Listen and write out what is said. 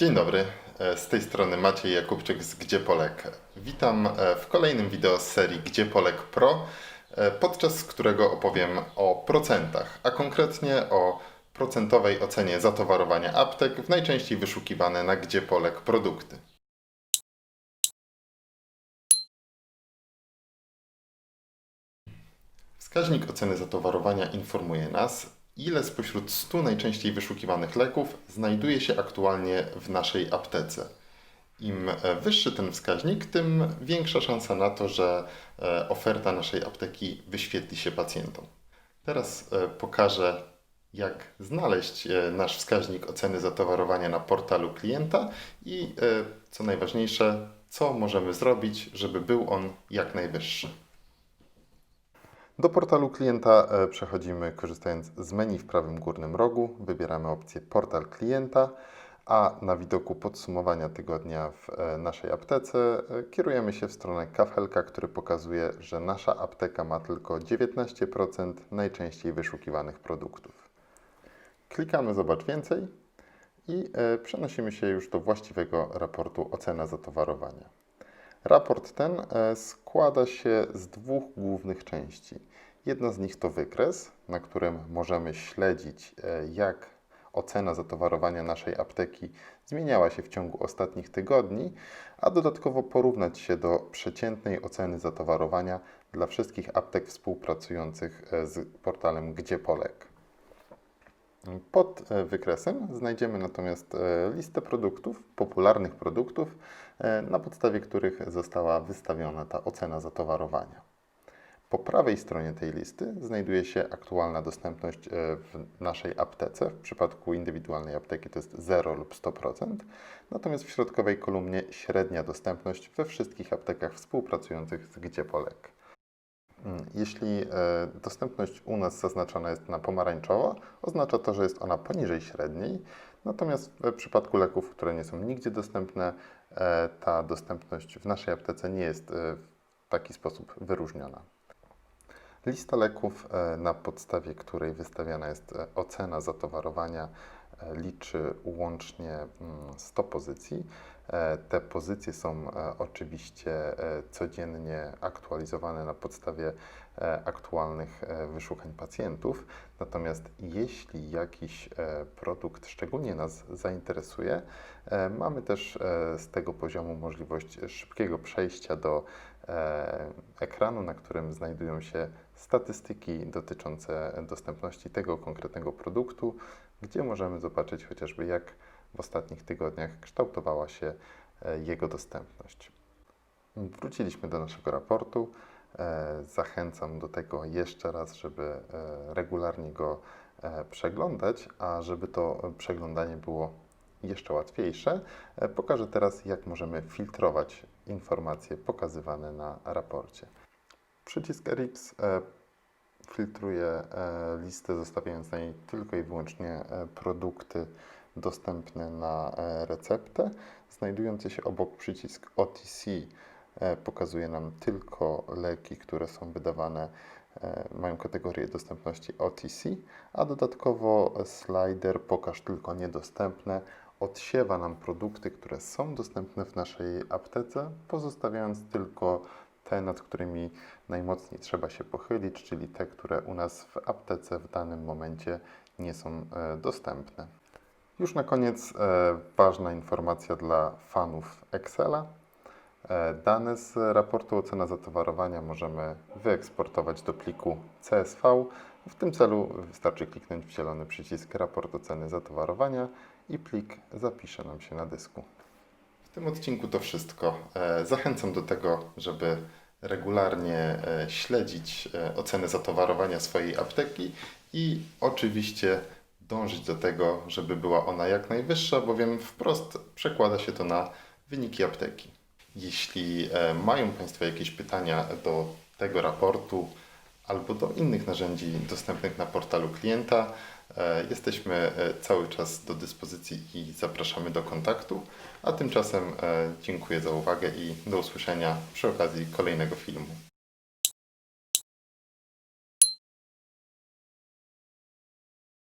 Dzień dobry, e, z tej strony Maciej Jakubczyk z Gdzie Polek. Witam e, w kolejnym wideo z serii Gdzie Polek Pro, e, podczas którego opowiem o procentach, a konkretnie o procentowej ocenie zatowarowania aptek w najczęściej wyszukiwane na Gdzie Polek produkty. Wskaźnik oceny zatowarowania informuje nas, ile spośród 100 najczęściej wyszukiwanych leków znajduje się aktualnie w naszej aptece. Im e, wyższy ten wskaźnik, tym większa szansa na to, że e, oferta naszej apteki wyświetli się pacjentom. Teraz e, pokażę, jak znaleźć nasz wskaźnik oceny zatowarowania na portalu klienta i, co najważniejsze, co możemy zrobić, żeby był on jak najwyższy. Do portalu klienta e, przechodzimy korzystając z menu w prawym górnym rogu. Wybieramy opcję Portal klienta, a na widoku podsumowania tygodnia w e, naszej aptece e, kierujemy się w stronę kafelka, który pokazuje, że nasza apteka ma tylko 19% najczęściej wyszukiwanych produktów. Klikamy Zobacz więcej i przenosimy się już do właściwego raportu ocena zatowarowania. Raport ten e, składa się z dwóch głównych części. Jedna z nich to wykres, na którym możemy śledzić, e, jak ocena zatowarowania naszej apteki zmieniała się w ciągu ostatnich tygodni, a dodatkowo porównać się do przeciętnej oceny zatowarowania dla wszystkich aptek współpracujących e, z portalem Gdzie Polek. Pod e, wykresem znajdziemy natomiast e, listę produktów, popularnych produktów, e, na podstawie których została wystawiona ta ocena zatowarowania. Po prawej stronie tej listy znajduje się aktualna dostępność w naszej aptece. W przypadku indywidualnej apteki to jest 0 lub 100%, natomiast w środkowej kolumnie średnia dostępność we wszystkich aptekach współpracujących z Gdzie Polek. Mm, Jeśli e, dostępność u nas zaznaczona jest na pomarańczowo, oznacza to, że jest ona poniżej średniej. Natomiast w przypadku leków, które nie są nigdzie dostępne, e, ta dostępność w naszej aptece nie jest e, w taki sposób wyróżniona. Lista leków, na podstawie której wystawiana jest ocena zatowarowania, liczy łącznie mm, 100 pozycji. E, Te pozycje są e, oczywiście e, codziennie aktualizowane na podstawie e, aktualnych e, wyszukań pacjentów. Natomiast jeśli jakiś e, produkt szczególnie nas zainteresuje, e, mamy też e, z tego poziomu możliwość szybkiego przejścia do e, ekranu, na którym znajdują się statystyki dotyczące dostępności tego konkretnego produktu, gdzie możemy zobaczyć chociażby jak w ostatnich tygodniach kształtowała się e, jego dostępność. Wróciliśmy do naszego raportu. E, Zachęcam do tego jeszcze raz, żeby e, regularnie go e, przeglądać, a żeby to przeglądanie było jeszcze łatwiejsze, pokażę teraz, jak możemy filtrować informacje pokazywane na raporcie. Przycisk e, filtruje listę, zostawiając na niej tylko i wyłącznie produkty dostępne na receptę. Znajdujący się obok przycisk OTC pokazuje nam tylko leki, które są wydawane, e, mają kategorię dostępności OTC, a dodatkowo slider pokaż tylko niedostępne odsiewa nam produkty, które są dostępne w naszej aptece, pozostawiając tylko te, nad którymi najmocniej trzeba się pochylić, czyli te, które u nas w aptece w danym momencie nie są e, dostępne. Już na koniec e, ważna informacja dla fanów Excela. E, Dane z raportu ocena zatowarowania możemy wyeksportować do pliku CSV. W tym celu wystarczy kliknąć w zielony przycisk raport oceny zatowarowania i plik zapisze nam się na dysku. W tym odcinku to wszystko. E, Zachęcam do tego, żeby regularnie e, śledzić ocenę zatowarowania swojej apteki i oczywiście dążyć do tego, żeby była ona jak najwyższa, bowiem wprost przekłada się to na wyniki apteki. Jeśli e, mają Państwo jakieś pytania do tego raportu albo do innych narzędzi dostępnych na portalu klienta, e, jesteśmy e, cały czas do dyspozycji i zapraszamy do kontaktu. A tymczasem dziękuję za uwagę i do usłyszenia przy okazji kolejnego filmu.